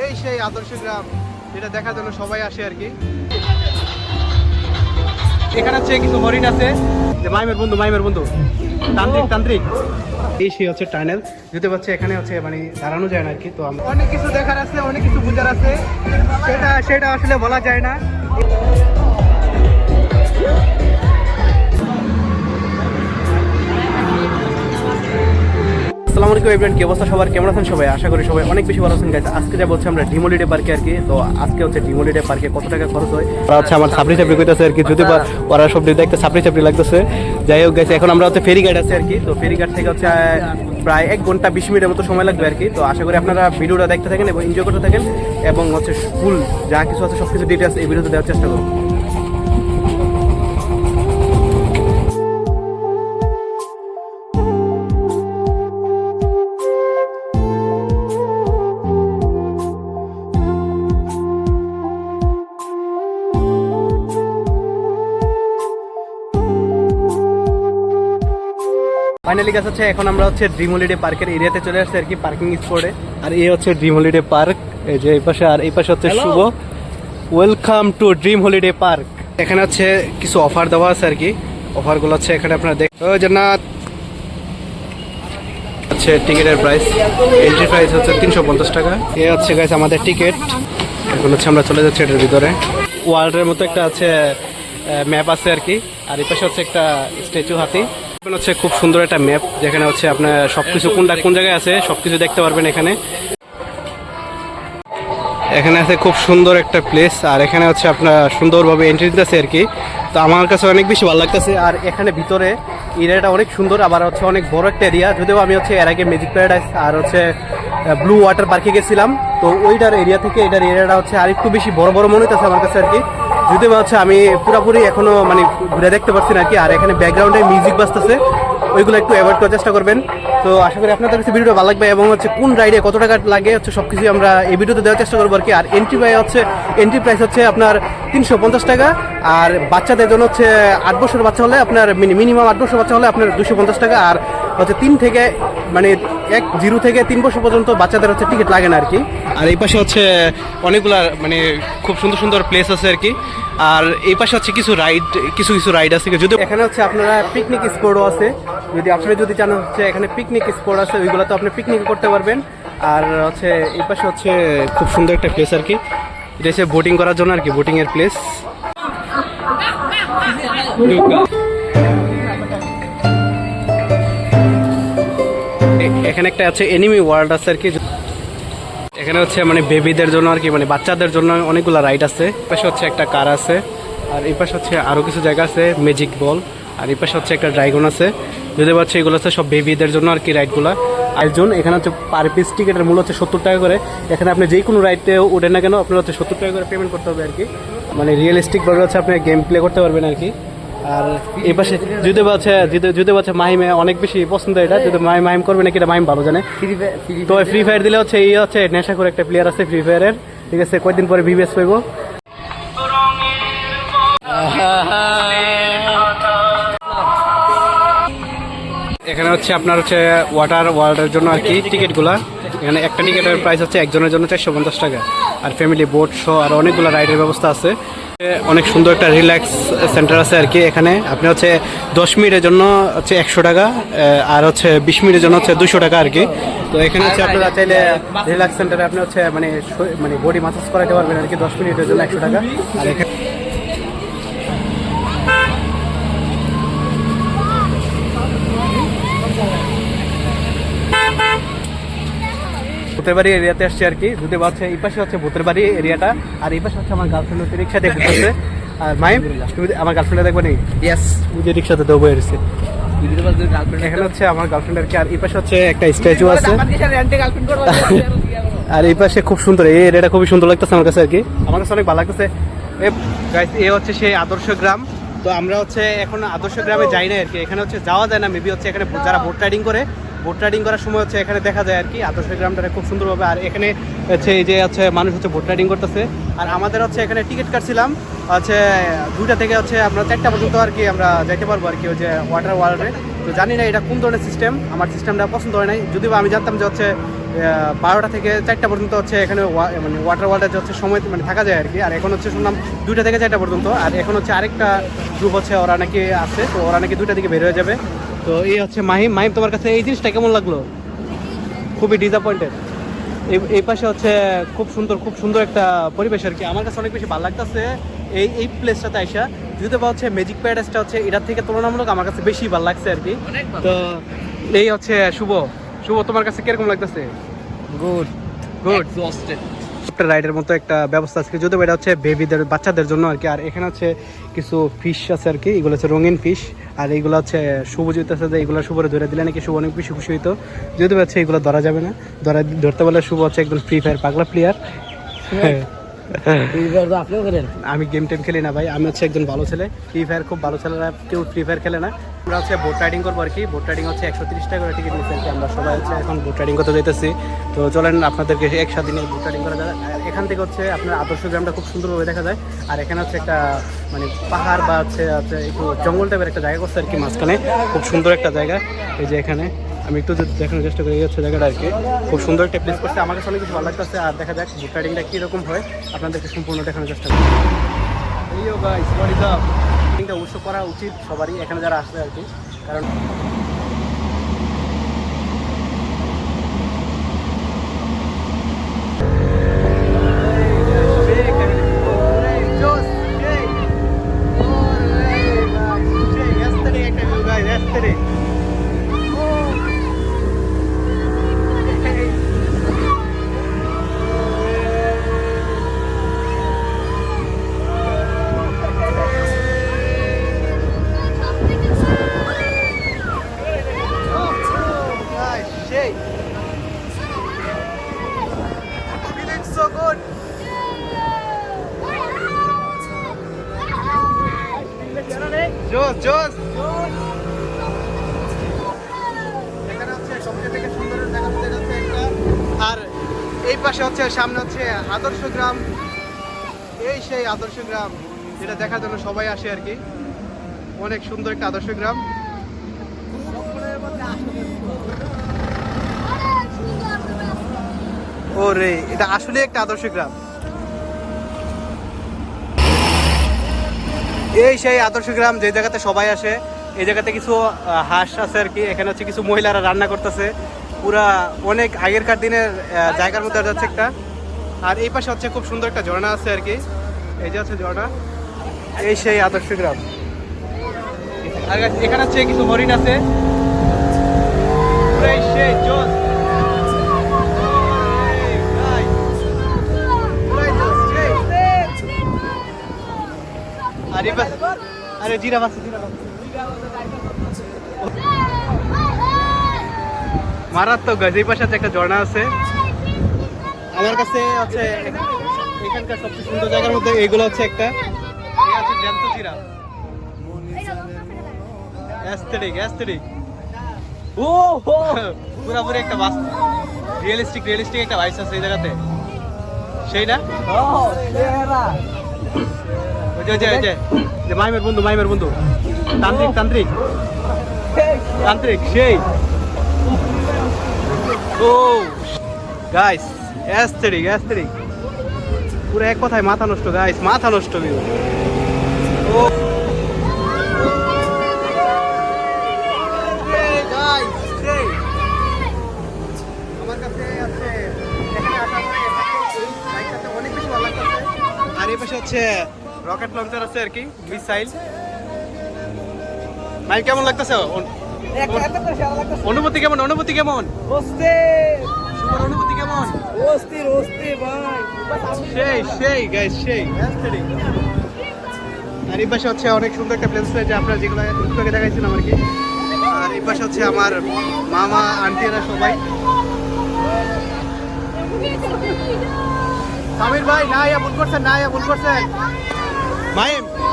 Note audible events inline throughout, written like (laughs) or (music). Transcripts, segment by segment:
এই সেই আদর্শ গ্রাম, যেটা দেখার জন্য সবাই আসে আর কি। এখানে হচ্ছে কিছু হরিণ আছে। যে মাইমের বন্ধু মাইমের বন্ধু। তান্ত্রিক তান্ত্রিক। এই সেই হচ্ছে টানেল। যদি পারছে এখানে হচ্ছে মানে দাঁড়ানো যায় না আর কি, তো অনেক কিছু দেখার আছে, অনেক কিছু বোঝার আছে। সেটা সেটা আসলে বলা যায় না। আসসালামু আলাইকুম এভরিওয়ান কি অবস্থা সবার? কেমন আছেন সবাই? আশা করি সবাই অনেক বেশি ভালো আছেন গাইজ আজকে যা বলছি আমরা ডিমোলিডে পার্কে আর কি। তো আজকে হচ্ছে ডিমোলিডে পার্কে কত টাকা খরচ হয়? ওরা হচ্ছে আমার সাপড়ি চাপড়ি কইতাছে আর কি। যদি বা ওরা সব দেখতে সাপড়ি চাপড়ি লাগতেছে। যাই হোক গেছে এখন আমরা হচ্ছে ফেরি গার্ড আছে আর কি। তো ফেরি গার্ড থেকে হচ্ছে প্রায় এক ঘণ্টা বিশ মিনিটের মতো সময় লাগবে আর কি। তো আশা করি আপনারা ভিডিওটা দেখতে থাকেন এবং এনজয় করতে থাকেন এবং হচ্ছে ফুল যা কিছু আছে সব কিছু ডিটেলস এই ভিডিওতে দেওয়ার চেষ্টা করুন ফাইনালি গাছ হচ্ছে এখন আমরা হচ্ছে ড্রিম হলিডে পার্কের এরিয়াতে চলে আসছি আর কি পার্কিং স্পটে আর এই হচ্ছে ড্রিম হলিডে পার্ক এই যে এই পাশে আর এই পাশে হচ্ছে Shubho. Welcome to Dream Holiday Park এখানে হচ্ছে কিছু অফার দেওয়া আছে আর কি। অফারগুলো হচ্ছে এখানে আপনারা দেখ ও জান্নাত হচ্ছে টিকিটের প্রাইস এন্ট্রি প্রাইস হচ্ছে তিনশো পঞ্চাশ টাকা। এ হচ্ছে গাছ আমাদের টিকিট এখন হচ্ছে আমরা চলে যাচ্ছি এটার ভিতরে। ওয়ার্ল্ডের মতো একটা আছে ম্যাপ আছে আর কি। আর এই পাশে হচ্ছে একটা স্ট্যাচু হাতি। হচ্ছে খুব সুন্দর একটা ম্যাপ যেখানে হচ্ছে আপনার সবকিছু কোনটা কোন জায়গায় আছে, সবকিছু দেখতে পারবেন এখানে। এখানে আছে খুব সুন্দর একটা প্লেস আর এখানে হচ্ছে আপনার সুন্দরভাবে এন্ট্রি দিতেছে আর কি। তো আমার কাছে অনেক বেশি ভালো লাগতেছে, আর এখানে ভিতরে এরিয়াটা অনেক সুন্দর, আবার হচ্ছে অনেক বড় একটা এরিয়া যদিও আমি হচ্ছে এর আগে ম্যাজিক প্যারাডাইস আর হচ্ছে ব্লু ওয়াটার পার্কে গেছিলাম, তো ওইটার এরিয়া থেকে এটার এরিয়াটা হচ্ছে আর একটু বেশি বড় বড় মনে হইতেছে আমার কাছে আর কি। যদিও হচ্ছে আমি পুরোপুরি এখনও মানে ঘুরে দেখতে পারছি না কি আর এখানে ব্যাকগ্রাউন্ডে মিউজিক বাজতেছে, ওইগুলো একটু অ্যাভয়েড করার চেষ্টা করবেন। তো আশা করি আপনাদের কাছে ভিডিওটা ভালো লাগবে এবং হচ্ছে কোন রাইডে কত টাকা লাগে হচ্ছে সব কিছুই আমরা এই ভিডিওতে দেওয়ার চেষ্টা করব আর কি। আর এন্ট্রি প্রাইস হচ্ছে এন্ট্রি প্রাইস হচ্ছে আপনার তিনশো পঞ্চাশ টাকা, আর বাচ্চাদের জন্য হচ্ছে আট বছর বাচ্চা হলে আপনার মিনিমাম আট বছর বাচ্চা হলে আপনার দুশো পঞ্চাশ টাকা, আর হচ্ছে তিন থেকে মানে এক জিরো থেকে তিন বছর পর্যন্ত বাচ্চাদের হচ্ছে টিকিট লাগে না আর কি। আর এই পাশে হচ্ছে অনেকগুলা মানে খুব সুন্দর সুন্দর প্লেস আছে আর কি। আর এই পাশে হচ্ছে কিছু রাইড কিছু কিছু রাইড আছে। যদি এখানে হচ্ছে আপনারা পিকনিক স্পটও আছে। যদি আপনারা যদি চান হচ্ছে এখানে পিকনিক স্পট আছে ওইগুলো তো আপনি পিকনিক করতে পারবেন। আর হচ্ছে এই পাশে হচ্ছে খুব সুন্দর একটা প্লেস আর কি। এটা হচ্ছে বোটিং করার জন্য আর কি বোটিং এর প্লেস এখানে একটা আছে এনিমি ওয়ার্ল্ড আছে আর কি। এখানে হচ্ছে মানে বেবিদের জন্য আর কি মানে বাচ্চাদের জন্য অনেকগুলো রাইড আছে। পাশে হচ্ছে একটা কার আছে, আর এই পাশে হচ্ছে আরও কিছু জায়গা আছে ম্যাজিক বল আর এই পাশে হচ্ছে একটা ড্রাইগন আছে। যদি পাচ্ছে এগুলো হচ্ছে সব বেবিদের জন্য আর কি রাইডগুলো আয়োজন এখানে হচ্ছে পার পিস টিকিটের মূল্য হচ্ছে সত্তর টাকা করে। এখানে আপনি যে কোনো রাইডে ওঠেন না কেন, আপনার হচ্ছে সত্তর টাকা করে পেমেন্ট করতে হবে আর কি। মানে রিয়েলিস্টিক ভাবে হচ্ছে আপনি গেম প্লে করতে পারবেন আর কি। আর এই পাশে যদি বাচ্চা যদি বাচ্চা মাহিমে অনেক বেশি পছন্দ এটা যদি মাহিম মাহিম করবে নাকি এটা মাহিম ভালো জানে। তো ফ্রি ফায়ার দিলে হচ্ছে এই হচ্ছে নেশা করে একটা প্লেয়ার আছে ফ্রি ফায়ারের ঠিক আছে কয়েকদিন পরে ভিভিএস পাইবো। এখানে হচ্ছে আপনার হচ্ছে ওয়াটার ওয়ার্ল্ডের জন্য আর কি টিকিটগুলা এখানে একটা টিকিটের প্রাইস হচ্ছে একজনের জন্য চারশো পঞ্চাশ টাকা। আর ফ্যামিলি বোট শো আর অনেকগুলো রাইডের ব্যবস্থা আছে। অনেক সুন্দর একটা রিল্যাক্স সেন্টার আছে আর কি এখানে। আপনি হচ্ছে দশ মিনিটের জন্য হচ্ছে একশো টাকা আর হচ্ছে বিশ মিনিটের জন্য হচ্ছে দুশো টাকা আর কি। তো এখানে হচ্ছে আপনারা চাইলে রিল্যাক্স সেন্টারে আপনি হচ্ছে মানে মানে বডি মাসাজ করাতে পারবেন আর কি দশ মিনিটের জন্য একশো টাকা। আর এখানে ভূতের বাড়ি এরিয়াতে আসছে আর কি। যদি হচ্ছে এই পাশে হচ্ছে ভূতের বাড়ি এরিয়াটা আর এই পাশে হচ্ছে আমার গার্লফ্রেন্ড হচ্ছে রিক্সাতে ঘুরতেছে (laughs) আর মাইম তুমি আমার গার্লফ্রেন্ডে দেখবে নি? ইয়েস যে রিক্সাতে দেবো এসেছে। এখানে হচ্ছে আমার গার্লফ্রেন্ড আর কি আর এই পাশে হচ্ছে একটা স্ট্যাচু আছে। (laughs) আর এই পাশে খুব সুন্দর এই এরিয়াটা খুবই সুন্দর লাগতেছে আমার কাছে আর কি। আমার কাছে অনেক ভালো লাগতেছে। এ হচ্ছে সেই আদর্শ গ্রাম। তো আমরা হচ্ছে এখন আদর্শ গ্রামে যাই না আর কি। এখানে হচ্ছে যাওয়া যায় না মেবি হচ্ছে এখানে যারা বোট রাইডিং করে বোট রাইডিং করার সময় হচ্ছে এখানে দেখা যায় আর কি, আদর্শ গ্রামটা খুব সুন্দরভাবে। আর এখানে হচ্ছে এই যে হচ্ছে মানুষ হচ্ছে বোট রাইডিং করতেছে। আর আমাদের হচ্ছে এখানে টিকিট কাটছিলাম, হচ্ছে দুইটা থেকে হচ্ছে আমরা চারটা পর্যন্ত আর কি আমরা যাইতে পারব আর কি ওই যে ওয়াটার ওয়ার্ল্ডে তো জানি না এটা কোন ধরনের সিস্টেম আমার সিস্টেমটা পছন্দ হয় নাই। যদিও আমি জানতাম যে হচ্ছে বারোটা থেকে চারটা পর্যন্ত হচ্ছে এখানে মানে ওয়াটার ওয়ার্ল্ডে হচ্ছে সময় মানে থাকা যায় আর কি। আর এখন হচ্ছে শুনলাম দুইটা থেকে চারটা পর্যন্ত। আর এখন হচ্ছে আরেকটা গ্রুপ হচ্ছে ওরা নাকি আছে তো ওরা নাকি দুইটা দিকে বের হয়ে যাবে। তো এই হচ্ছে মাহিম। মাহিম তোমার কাছে এই জিনিসটা কেমন লাগল? খুবই ডিসঅ্যাপয়েন্টেড এই এই পাশে হচ্ছে খুব সুন্দর খুব সুন্দর একটা পরিবেশ আর কি। আমার কাছে অনেক বেশি ভালো লাগতেছে এই এই প্লেসটাতে আইসা। যদি বা হচ্ছে ম্যাজিক প্যারাডাইসটা হচ্ছে এটার থেকে তুলনামূলক আমার কাছে বেশি ভালো লাগছে আর কি। তো এই হচ্ছে শুভ। শুভ তোমার কাছে কীরকম লাগতেছে? গুড গুড একটা রাইডের মতো একটা ব্যবস্থা আছে। যদিও এটা হচ্ছে বেবিদের বাচ্চাদের জন্য আর কি। আর এখানে হচ্ছে কিছু ফিশ আছে আর কি। এগুলো হচ্ছে রঙিন ফিশ আর এইগুলো হচ্ছে শুভ আছে যে এগুলো শুভরে ধরে দিলে নাকি শুভ অনেক বেশি খুশি হইতো। যদিও হচ্ছে এগুলো ধরা যাবে না। ধরা ধরতে বলে শুভ হচ্ছে একদম ফ্রি ফায়ার পাগলা প্লেয়ার তো (laughs) আমি গেম টেম খেলি না ভাই, আমি হচ্ছে একজন ভালো ছেলে। ফ্রি ফায়ার খুব ভালো ছেলেরা কেউ ফ্রি ফায়ার খেলে না। আমরা হচ্ছে বোট রাইডিং করব আর কি। বোট রাইডিং হচ্ছে একশো তিরিশ টাকা করে টিকিট নিচ্ছে আমরা সবাই হচ্ছে এখন বোট রাইডিং করতে যেতেছি তো চলেন আপনাদেরকে একসাথে নিয়ে বোট রাইডিং করা যায় এখান থেকে হচ্ছে আপনার আদর্শ গ্রামটা খুব সুন্দরভাবে দেখা যায়। আর এখানে হচ্ছে একটা মানে পাহাড় বা হচ্ছে একটু জঙ্গল টাইপের একটা জায়গা করছে আর কি মাঝখানে। খুব সুন্দর একটা জায়গা। এই যে এখানে। আমি একটু দেখানোর চেষ্টা করি হচ্ছে জায়গাটা আর কি। খুব সুন্দর একটা প্লেস করছে। আমার কাছে অনেক কিছু ভালো লাগতেছে। আর দেখা যাক রাইডিংটা কীরকম হয়। আপনাদেরকে সম্পূর্ণ দেখানোর চেষ্টা করি। এইও গাইস এটা অবশ্য করা উচিত সবারই, এখানে যারা আসবে আর কি। কারণ একটা আর এই পাশে হচ্ছে, সামনে হচ্ছে আদর্শ গ্রাম। এই সেই আদর্শ গ্রাম যেটা দেখার জন্য সবাই আসে আর কি। অনেক সুন্দর একটা আদর্শ গ্রাম। ও রে এটা আসলে একটা আদর্শ গ্রাম। এই সেই আদর্শ গ্রাম যে জায়গাতে সবাই আসে, এই জায়গাতে কিছু হাঁস আছে আর কি, এখানে হচ্ছে কিছু মহিলারা রান্না করতেছে। পুরা অনেক আগেরকার দিনের জায়গার মধ্যে যাচ্ছে একটা। আর এই পাশে হচ্ছে খুব সুন্দর একটা ঝর্ণা আছে আর কি। এই যে হচ্ছে ঝর্ণা, এই সেই আদর্শ গ্রাম। আর এখানে হচ্ছে কিছু হরিণ আছে। সেই জোস আর জিরাফ আছে মারাত্মক গাছ এই পাশে একটা ঝর্ণা আছে। আমার কাছে হচ্ছে এখানকার সবচেয়ে সুন্দর জায়গার মধ্যে এইগুলো হচ্ছে একটা। এই আছে জ্যান্ত জিরাফ অ্যাস্থেটিক অ্যাস্থেটিক ও হো পুরাপুরি একটা বাস। রিয়েলিস্টিক রিয়েলিস্টিক একটা ভাইস আছে এই জায়গাতে। সেই না? ও ওই যে ওই যে যে মাইমের বন্ধু মাইমের বন্ধু। তান্ত্রিক তান্ত্রিক। তান্ত্রিক সেই। ও গাইস অ্যাস্থেটিক অ্যাস্থেটিক পুরো এক কথায় মাথা নষ্ট গাইস মাথা নষ্ট ভিউ ও। আমার কাছে আছে। এখানে আসার পরে অনেক বেশি ভালো লাগতেছে। আর এই পাশে হচ্ছে রকেট লঞ্চার আছে আর কি মিসাইল। ভাই কেমন লাগতেছে? অনুভূতি কেমন? অনুভূতি কেমন? অনুভূতি কেমন? সেই সেই গাইস সেই। আর এই পাশে হচ্ছে অনেক সুন্দর একটা প্লেস রয়েছে আপনারা যেগুলো একটু আগে দেখাইছিলাম আর কি। আর এই পাশে হচ্ছে আমার মামা আন্টিরা সবাই। সামির ভাই না ইয়া ভুল করছেন না ইয়া ভুল করছেন।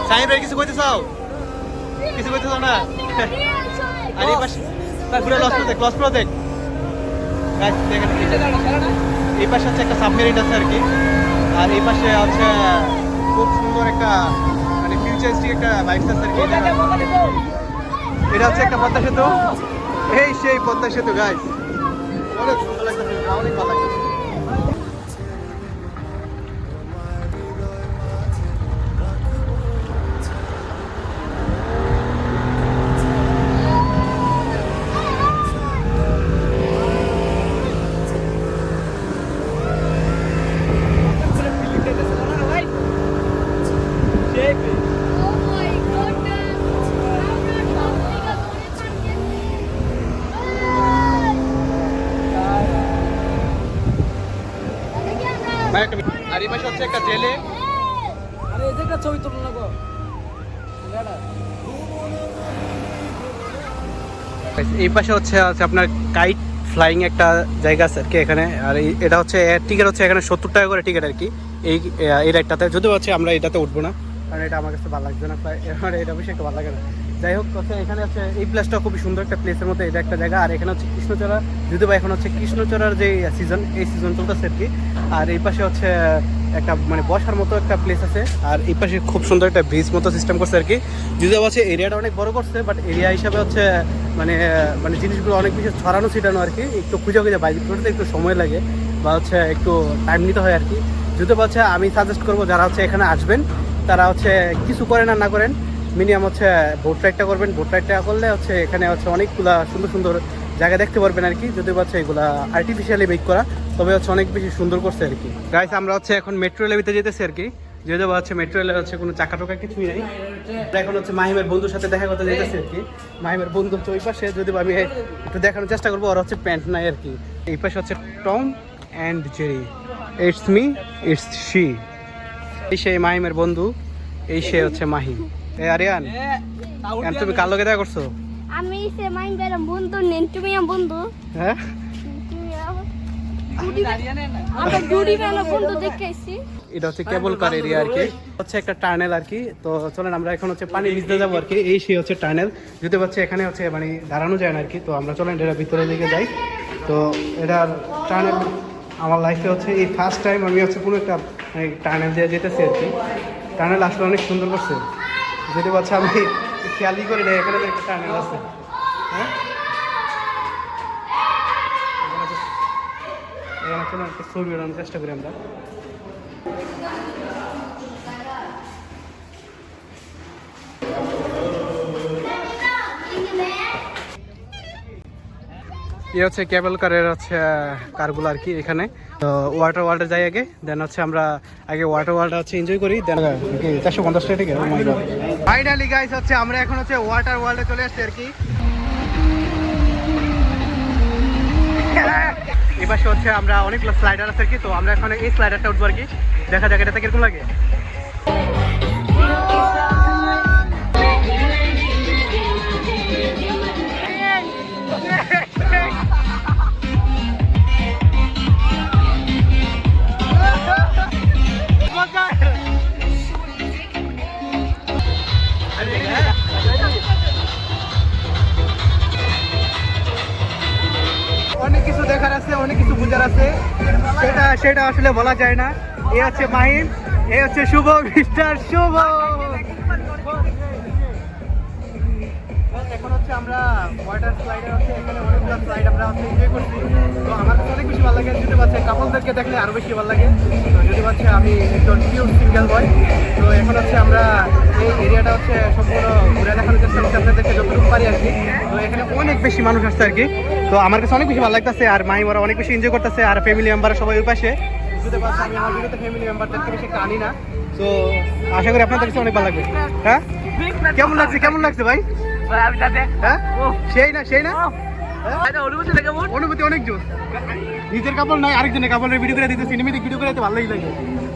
সামির ভাই কিছু কইতে চাও কিছু কইতে চাও না? (laughs) আর এই পাশে পুরো লস প্রজেক্ট লস প্রজেক্ট দেখেন এই পাশে হচ্ছে একটা সাবমেরিন আছে আর কি। আর এই পাশে হচ্ছে খুব সুন্দর একটা মানে ফিউচারিস্টিক একটা বাইক আছে আর কি। এটা হচ্ছে একটা পদ্মা সেতু। এই সেই পদ্মা সেতু গাইস অনেক সুন্দর লাগতেছে অনেক ভালো লাগতেছে। আর এই পাশে হচ্ছে একটা জেলে। আরে এই জায়গা ছবি তুলো না গো। এই পাশে হচ্ছে আছে আপনার কাইট ফ্লাইং একটা জায়গা আছে আর কি এখানে। আর এই- এটা হচ্ছে টিকিট হচ্ছে এখানে সত্তর টাকা করে টিকিট আর কি। এই এই রাইডটাতে যদিও হচ্ছে আমরা এটাতে উঠবো না কারণ এটা আমার কাছে ভালো লাগছে না। এটা বেশি একটা ভালো লাগে না। যাই হোক, হচ্ছে এখানে হচ্ছে এই প্লেসটা খুবই সুন্দর একটা প্লেসের মধ্যে এটা একটা জায়গা। আর এখানে হচ্ছে কৃষ্ণচূড়া, যদিও বা এখন হচ্ছে কৃষ্ণচূড়ার যে সিজন এই সিজন চলতেছে আর কি। আর এই পাশে হচ্ছে একটা মানে বসার মতো একটা প্লেস আছে। আর এই পাশে খুব সুন্দর একটা ব্রিজ মতো সিস্টেম করছে আর কি। যদিও হচ্ছে এরিয়াটা অনেক বড় করছে বাট এরিয়া হিসাবে হচ্ছে মানে মানে জিনিসগুলো অনেক বেশি ছড়ানো ছিটানো আর কি। একটু খুঁজে খুঁজে বাইক করতে একটু সময় লাগে বা হচ্ছে একটু টাইম নিতে হয় আর কি। যদিও হচ্ছে আমি সাজেস্ট করব, যারা হচ্ছে এখানে আসবেন, তারা হচ্ছে কিছু করেন আর না করেন। মিনিমাম হচ্ছে বোট রাইডটা করবেন। বোট রাইডটা করলে হচ্ছে এখানে হচ্ছে অনেকগুলা সুন্দর সুন্দর জায়গা দেখতে পারবেন আর কি। যদি হচ্ছে এগুলা আর্টিফিশিয়ালি মেক করা, তবে হচ্ছে অনেক বেশি সুন্দর করছে আর কি। গাইস আমরা হচ্ছে এখন মেট্রো রেলের ভিতরে যেতেছি আর কি। যেহেতু হচ্ছে মেট্রো রেলের হচ্ছে কোনো চাকা টাকা কিছুই নেই। এখন হচ্ছে মাহিমের বন্ধুর সাথে দেখা করতে যেতেছি আর কি। মাহিমের বন্ধু হচ্ছে ওই পাশে, যদি আমি একটু দেখানোর চেষ্টা করব, ওরা হচ্ছে প্যান্ট নাই আর কি। এই পাশে হচ্ছে Tom and Jerry it's me it's she এই সেই মাহিমের বন্ধু, এই সে হচ্ছে মাহিম এ আরিয়ান এখন তুমি কার লগে দেখা করছ? আমি সে মাইন্ড বেরম বন্ধু নেন তুমি আমার বন্ধু। হ্যাঁ? তুমি আমার আমরা ডুডি বেলা বন্ধু দেখাইছি। এটা হচ্ছে কেবল কার এরিয়া আর কি। হচ্ছে একটা টানেল আর কি। তো চলেন আমরা এখন হচ্ছে পানি ভিজতে যাব আর কি। এই সেই হচ্ছে টানেল। যদি হচ্ছে এখানে হচ্ছে মানে দাঁড়ানো যায় না আর কি তো আমরা চলেন এটা ভিতরে দিকে যাই। তো এটার টানেল আমার লাইফে হচ্ছে এই ফার্স্ট টাইম আমি হচ্ছে কোনো একটা টানেল দিয়ে যেতেছি আর কি। টানেল আসলে অনেক সুন্দর করছে। যদি হচ্ছে আমি খেয়ালই করি না এখানে একটা টানেল আছে। হ্যাঁ? এখানে একটা ছবি ওঠানোর চেষ্টা করি আমরা। ইয়ে হচ্ছে কেবল কারের হচ্ছে কারগুলো আর কি এখানে। ওয়াটার ওয়ার্ল্ডে যাই আগে দেন হচ্ছে আমরা আগে ওয়াটার ওয়ার্ল্ড হচ্ছে এনজয় করি দেন চারশো পঞ্চাশ টাকা ফাইনালি গাইস হচ্ছে আমরা এখন হচ্ছে ওয়াটার ওয়ার্ল্ডে চলে আসছি আর কি। এবার হচ্ছে আমরা অনেকগুলো স্লাইডার আছে আর কি, তো আমরা এখন এই স্লাইডারটা উঠবো আর কি। দেখা যাক এটাতে কীরকম লাগে। সেটা আসলে বলা যায় না। এ হচ্ছে মাহিম এ হচ্ছে শুভ, মিস্টার শুভ। এখন হচ্ছে আমরা ওয়াটার স্লাইডার আছে এখানে অনেকগুলো স্লাইড আমরা হচ্ছে এনজয় করছি। তো আমার অনেক বেশি ভালো লাগে। যদি পাচ্ছে কাপলদেরকে দেখলে আরও বেশি ভালো লাগে। তো যদি পাচ্ছে আমি একজন সিঙ্গেল বয় তো এখন হচ্ছে আমরা এই এরিয়াটা হচ্ছে সম্পূর্ণ ঘুরে দেখানোর চেষ্টা করছি আপনাদেরকে যতটুকু পারি আর কি। তো এখানে অনেক বেশি মানুষ আসছে আর কি। তো আমার কাছে অনেক বেশি ভালো লাগতেছে আর মাই ওরা অনেক বেশি এনজয় করতেছে আর ফ্যামিলি মেম্বার সবাই ওই পাশে। বুঝতে পারছি আমি আমার ভিডিওতে ফ্যামিলি মেম্বারদেরকে বেশি আনি না। তো আশা করি আপনাদের কাছে অনেক ভালো লাগবে। হ্যাঁ? কেমন লাগছে কেমন লাগছে ভাই? হ্যাঁ? সেই না সেই না? অনুভূতি অনেক জোর। নিজের কাপড় নাই আরেকজনের কাপড়ের ভিডিও করে দিতে সিনেমেটিক ভিডিও করে ভালোই লাগে।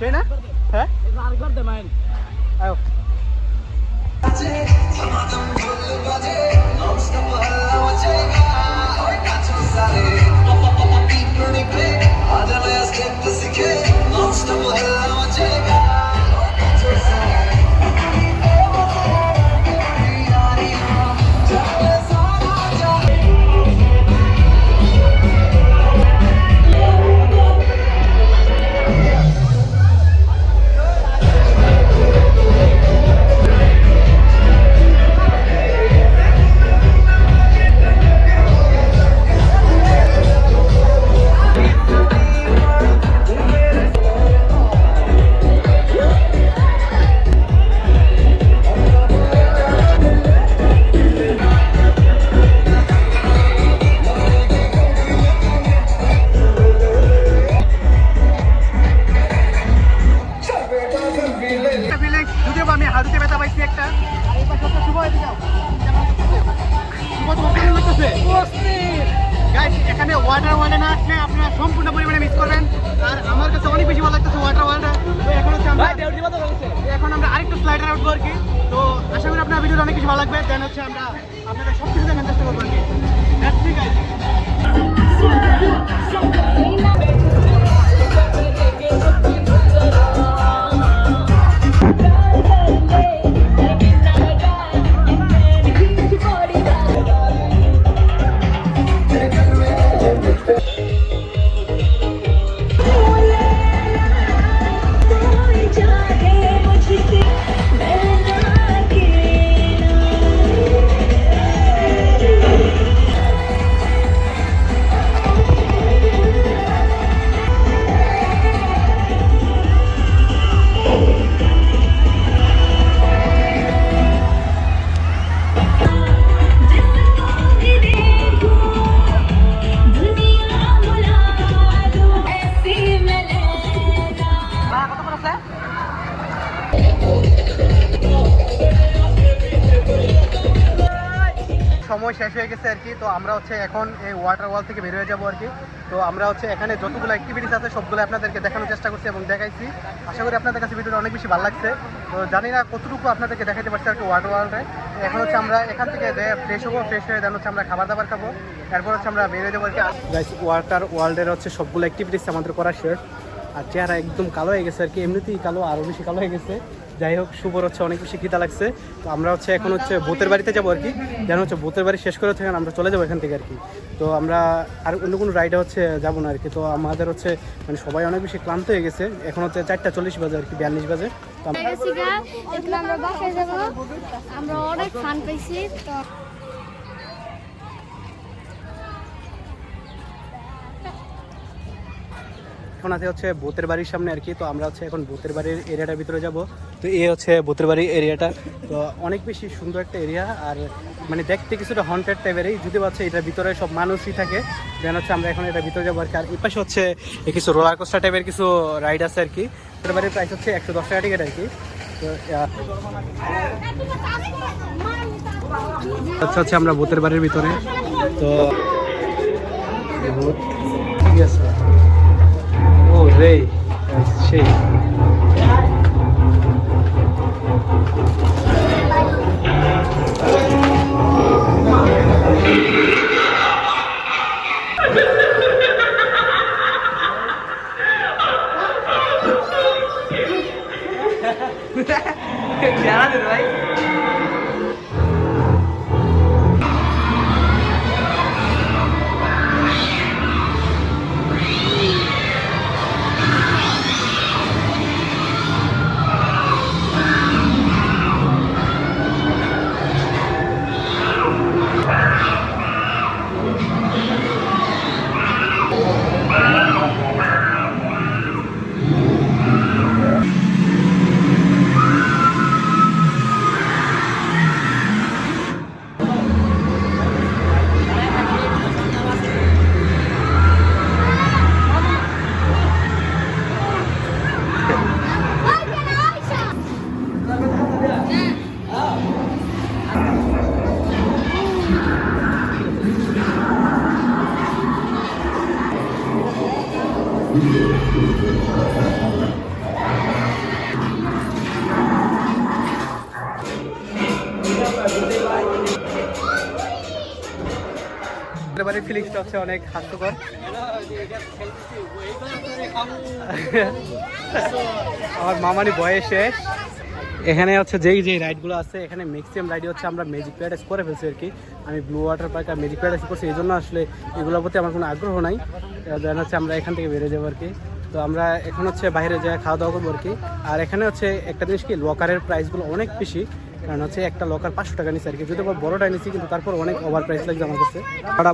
সেই না? হ্যাঁ? আরেকবার দে মাইন আয়ো ফিলিং গেছে আর কি। তো আমরা হচ্ছে এখন এই ওয়াটার ওয়াল থেকে বের হয়ে যাব আর কি। তো আমরা হচ্ছে এখানে যতগুলো অ্যাক্টিভিটিস আছে, সবগুলো আপনাদেরকে দেখানোর চেষ্টা করছি এবং দেখাইছি। আশা করি আপনাদের কাছে ভিডিওটা অনেক বেশি ভালো লাগছে। তো জানি না কতটুকু আপনাদেরকে দেখাতে পারছি আর কি ওয়াটার ওয়ার্ল্ডে এখন হচ্ছে আমরা এখান থেকে ফ্রেশ হব ফ্রেশ হয়ে দেন হচ্ছে আমরা খাবার দাবার খাব। এরপর হচ্ছে আমরা বের হয়ে যাব আর কি। ওয়াটার ওয়ার্ল্ডের হচ্ছে সবগুলো অ্যাক্টিভিটিস আমাদের করা শেষ। আর চেহারা একদম কালো হয়ে গেছে আর কি। এমনিতেই কালো আরও বেশি কালো হয়ে গেছে। যাই হোক শুভর হচ্ছে অনেক বেশি খিদা লাগছে। তো আমরা হচ্ছে এখন হচ্ছে ভূতের বাড়িতে যাব আর কি। যেন হচ্ছে বোতের বাড়ি শেষ করে থেকে আমরা চলে যাব এখান থেকে আর কি। তো আমরা আর অন্য কোনো রাইডে হচ্ছে যাব না আর কি। তো আমাদের হচ্ছে মানে সবাই অনেক বেশি ক্লান্ত হয়ে গেছে। এখন হচ্ছে চারটা চল্লিশ বাজে আর কি, বিয়াল্লিশ বাজে। আমরা- অনেক পাইছি। এখন আছে হচ্ছে বোতের বাড়ির সামনে আর কি, তো আমরা হচ্ছে এখন ভূতের বাড়ির এরিয়াটার ভিতরে যাব। তো এই হচ্ছে বোতের বাড়ির এরিয়াটা তো অনেক বেশি সুন্দর একটা এরিয়া আর মানে দেখতে কিছুটা হন্টেড টাইপেরই যদি হচ্ছে এটার ভিতরে সব মানুষই থাকে দেন হচ্ছে আমরা এখন এটার ভিতরে যাব আর কি। আর এই পাশে হচ্ছে কিছু রোলার কোস্টার টাইপের কিছু রাইড আছে আর কি। ভূতের বাড়ির প্রাইস হচ্ছে একশো দশ টাকা টিকিট আর কি। তো আচ্ছা হচ্ছে আমরা ভূতের বাড়ির ভিতরে। তো ঠিক আছে। ও রে সেই জানা দিন এবারে ফিলিংসটা হচ্ছে অনেক হাস্যকর। আমার মামানি বয়স শেষ। এখানে হচ্ছে যেই যেই রাইডগুলো আছে, এখানে ম্যাক্সিমাম রাইড হচ্ছে আমরা ম্যাজিক প্যারাডাইস করে ফেলছি আর কি। আমি ব্লু ওয়াটার পার্ক আর ম্যাজিক প্যারাডাইস করছি, এই জন্য আসলে এগুলোর প্রতি আমার কোনো আগ্রহ নাই। দেন হচ্ছে আমরা এখান থেকে বেরিয়ে যাব আর কি। তো আমরা এখন হচ্ছে বাইরে যা খাওয়া দাওয়া করব আর কি। আর এখানে হচ্ছে একটা জিনিস কি লকারের প্রাইসগুলো অনেক বেশি। কারণ হচ্ছে একটা লকার পাঁচশো টাকা নিচ্ছে আর কি। যদি বড়টা নিচ্ছি কিন্তু তারপর অনেক ওভার প্রাইস লাগছে আমার কাছে।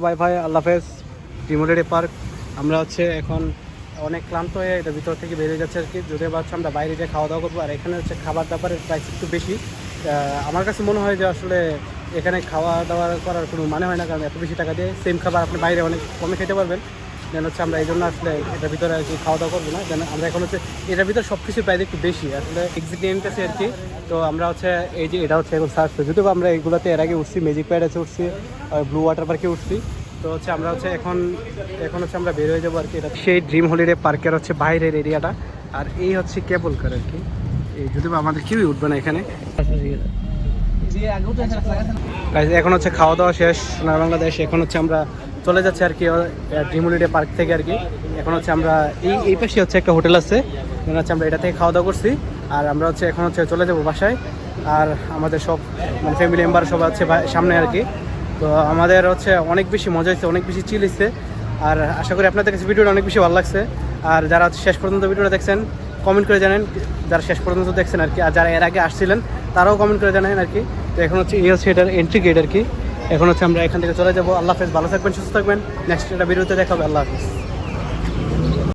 বাই ভাই আল্লাহ হাফেজ। ডিমোডেডে পার্ক আমরা হচ্ছে এখন অনেক ক্লান্ত হয়ে এটা ভিতর থেকে বেরিয়ে যাচ্ছে আর কি। যদিও আবার হচ্ছে আমরা বাইরে গিয়ে খাওয়া দাওয়া করব, আর এখানে হচ্ছে খাবার দাবারের প্রাইস একটু বেশি। আমার কাছে মনে হয় যে আসলে এখানে খাওয়া দাওয়া করার কোনো মানে হয় না, কারণ এত বেশি টাকা দিয়ে সেম খাবার আপনি বাইরে অনেক কমে খেতে পারবেন। দেন হচ্ছে আমরা এই জন্য আসলে এটার ভিতরে আর কি খাওয়া দাওয়া করব না। দেন আমরা এখন হচ্ছে এটার ভিতরে সব কিছু প্রাইস একটু বেশি। আসলে এক্সিডেন্ট আছে আর কি। তো আমরা হচ্ছে এই যে এটা হচ্ছে এখন সার্চ যদিও আমরা এগুলোতে এর আগে উঠছি ম্যাজিক প্যাডেসে উঠছি, আর ব্লু ওয়াটার পার্কে উঠছি। তো হচ্ছে আমরা হচ্ছে এখন এখন হচ্ছে আমরা বের হয়ে যাব আর কি। এটা সেই ড্রিম হলিডে পার্কের হচ্ছে বাইরের এরিয়াটা আর এই হচ্ছে কেবল কার আর কি। এই যদি আমাদের কেউই উঠবে না এখানে। এখন হচ্ছে খাওয়া দাওয়া শেষ সোনার বাংলাদেশ। এখন হচ্ছে আমরা চলে যাচ্ছি আর কি ড্রিম হলিডে পার্ক থেকে আর কি। এখন হচ্ছে আমরা এই এই পাশে হচ্ছে একটা হোটেল আছে। এখন হচ্ছে আমরা এটা থেকে খাওয়া দাওয়া করছি। আর আমরা হচ্ছে এখন হচ্ছে চলে যাব বাসায়। আর আমাদের সব মানে ফ্যামিলি মেম্বার সব আছে সামনে আর কি। তো আমাদের হচ্ছে অনেক বেশি মজা হয়েছে, অনেক বেশি চিল হয়েছে। আর আশা করি আপনাদের কাছে ভিডিওটা অনেক বেশি ভালো লাগছে। আর যারা শেষ পর্যন্ত ভিডিওটা দেখছেন কমেন্ট করে জানেন যারা শেষ পর্যন্ত দেখছেন আর কি, আর যারা এর আগে আসছিলেন, তারাও কমেন্ট করে জানেন আর কি। তো এখন হচ্ছে এই হচ্ছে এটার এন্ট্রি গেট আর কি। এখন হচ্ছে আমরা এখান থেকে চলে যাব। আল্লাহ হাফেজ, ভালো থাকবেন, সুস্থ থাকবেন। নেক্সট একটা ভিডিওতে দেখাবে আল্লাহ হাফেজ।